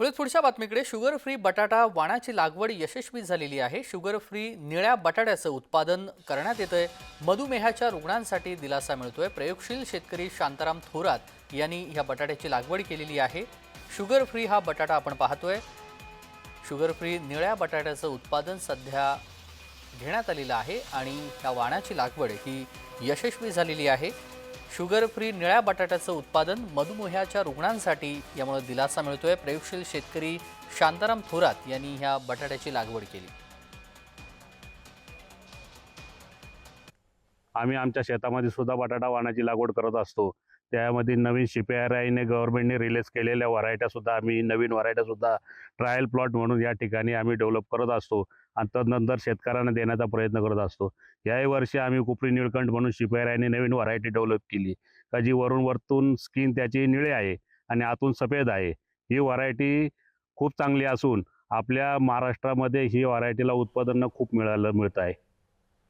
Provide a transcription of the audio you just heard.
पुढे पुढच्या बातमीकडे sugar free बटाटा वाणाची लागवड यशस्वी झालेली आहे. शुगर फ्री निळ्या बटाट्याचं उत्पादन करण्यात येतंय. मधुमेहाच्या रुग्णांसाठी दिलासा मिळतोय. प्रयोगशील शेतकरी शांताराम थोरात यांनी ह्या बटाट्याची लागवड केलेली आहे. शुगर फ्री हा बटाटा आपण पाहतोय. शुगर फ्री निळ्या बटाट्याचं उत्पादन सध्या घेण्यात आलेलं आहे आणि ह्या वाणाची लागवड ही यशस्वी झालेली आहे. शुगर फ्री निळ्या बटाट्याचं उत्पादन मधुमेहाच्या रुग्णांसाठी यामुळे दिलासा मिळतोय. प्रयोगशील शेतकरी शांताराम थोरात यांनी ह्या बटाट्याची लागवड केली. आम्ही आमच्या शेतामध्ये सुद्धा बटाटा वाणाची लागवड करत असतो. त्यामध्ये नवीन शिपीआरआयने गव्हर्नमेंटने रिलीज केलेल्या व्हरायट्यासुद्धा आम्ही नवीन व्हरायट्यासुद्धा ट्रायल प्लॉट म्हणून या ठिकाणी आम्ही डेव्हलप करत असतो. आणि तदनंतर शेतकऱ्यांना देण्याचा प्रयत्न करत असतो. याही वर्षी आम्ही कुपरी निळकंठ म्हणून शिपीआरआयने नवीन व्हरायटी डेव्हलप केली. का जी वरून वरतून स्किन त्याची निळे आहे आणि आतून सफेद आहे. ही व्हरायटी खूप चांगली असून आपल्या महाराष्ट्रामध्ये ही व्हरायटीला उत्पादन खूप मिळालं मिळत आहे.